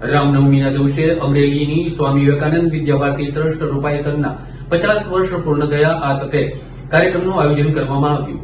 રામનવમીના દિવસે અમરેલીની સ્વામી વિવેકાનંદ વિદ્યાભારતી ટ્રસ્ટ રૂપાયતનના પચાસ વર્ષ પૂર્ણ થયા આ તકે કાર્યક્રમનું આયોજન કરવામાં આવ્યું.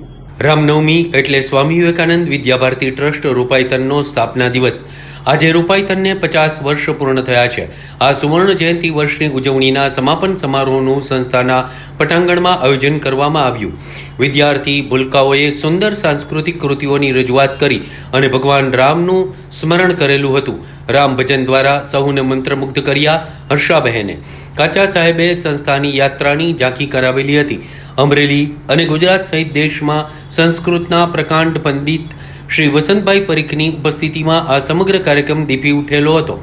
રામનવમી એટલે સ્વામી વિવેકાનંદ વિદ્યાભારતી ટ્રસ્ટ રૂપાયતનનો સ્થાપના દિવસ. આજે રૂપાયતનને પચાસ વર્ષ પૂર્ણ થયા છે. આ સુવર્ણ જયંતિ વર્ષની ઉજવણીના સમાપન સમારોહનું સંસ્થાના પટાંગણમાં આયોજન કરવામાં આવ્યું. વિદ્યાર્થી ભૂલકાઓએ સુંદર સાંસ્કૃતિક કૃતિઓની રજૂઆત કરી અને ભગવાન રામનું સ્મરણ કરેલું હતું. રામ ભજન દ્વારા સૌને મંત્રમુગ્ધ કર્યા હર્ષાબહેને. કાચા સાહેબે સંસ્થાની યાત્રાની ઝાંખી કરાવેલી હતી. અમરેલી અને ગુજરાત સહિત દેશમાં સંસ્કૃતના પ્રકાંડ પંડિત શ્રી વસંતભાઈ પરીખની ઉપસ્થિતિમાં આ સમગ્ર કાર્યક્રમ દીપી ઉઠેલો હતો.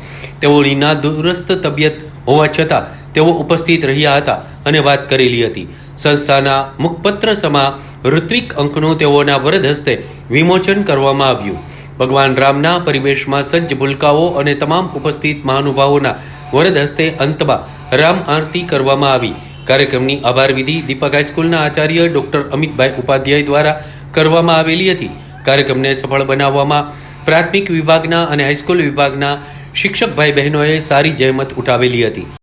તેઓની ના દુરસ્ત તબિયત હોવા છતાં તેઓ ઉપસ્થિત રહ્યા હતા અને વાત કરેલી હતી. સંસ્થાના મુખપત્ર સમા ઋત્વિક અંકનું તેઓના વરદ હસ્તે વિમોચન કરવામાં આવ્યું. ભગવાન રામના પરિવેશમાં સજ્જ ભૂલકાઓ અને તમામ ઉપસ્થિત મહાનુભાવોના વરદ હસ્તે અંતમાં રામ આરતી કરવામાં આવી. કાર્યક્રમની આભાર વિધિ દીપક હાઈસ્કૂલના આચાર્ય ડોક્ટર અમિતભાઈ ઉપાધ્યાય દ્વારા કરવામાં આવેલી હતી. કાર્યક્રમને સફળ બનાવવામાં પ્રાથમિક વિભાગના અને હાઈસ્કૂલ વિભાગના શિક્ષક ભાઈ બહેનોએ સારી જહેમત ઉઠાવેલી હતી.